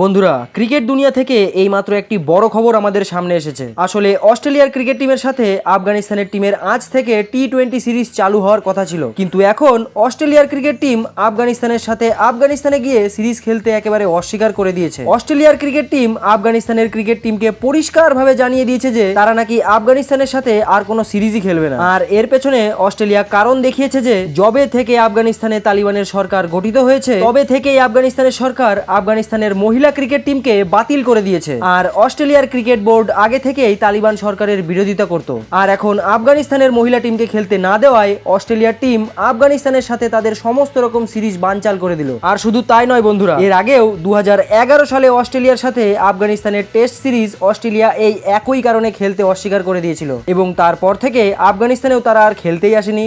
বন্ধুরা, ক্রিকেট দুনিয়া থেকে এই মাত্র একটি বড় খবর আমাদের সামনে এসেছে। আসলে অস্ট্রেলিয়ার ক্রিকেট টিমের সাথে আফগানিস্তানের টিমের আজ থেকে টি টোয়েন্টি সিরিজ চালু হওয়ার কথা ছিল। কিন্তু এখন অস্ট্রেলিয়ার ক্রিকেট টিম আফগানিস্তানের সাথে আফগানিস্তানে গিয়ে সিরিজ খেলতে একেবারে অস্বীকার করে দিয়েছে। অস্ট্রেলিয়ার ক্রিকেট টিম আফগানিস্তানের ক্রিকেট টিমকে পরিষ্কারভাবে জানিয়ে দিয়েছে যে, তারা নাকি আফগানিস্তানের সাথে আর কোনো সিরিজই খেলবে না। আর এর পেছনে অস্ট্রেলিয়া কারণ দেখিয়েছে যে জবে থেকে আফগানিস্তানে তালিবানের সরকার গঠিত হয়েছে, তবে থেকেই আফগানিস্তানের সরকার আফগানিস্তানের মহিলা ক্রিকেট টিমকে বাতিল করে দিয়েছে। আর অস্ট্রেলিয়ার ক্রিকেট বোর্ড আগে থেকেই তালিবান সরকারের বিরোধিতা করত। আর এখন আফগানিস্তানের মহিলা টিমকে খেলতে না দেওয়ায় অস্ট্রেলিয়ার টিম আফগানিস্তানের সাথে তাদের সমস্ত রকম সিরিজ বানচাল করে দিল। আর শুধু তাই নয় বন্ধুরা, এর আগেও দু হাজার এগারো সালে অস্ট্রেলিয়ার সাথে আফগানিস্তানের টেস্ট সিরিজ অস্ট্রেলিয়া এই একই কারণে খেলতে অস্বীকার করে দিয়েছিল। এবং তারপর থেকে আফগানিস্তানেও তারা আর খেলতেই আসেনি।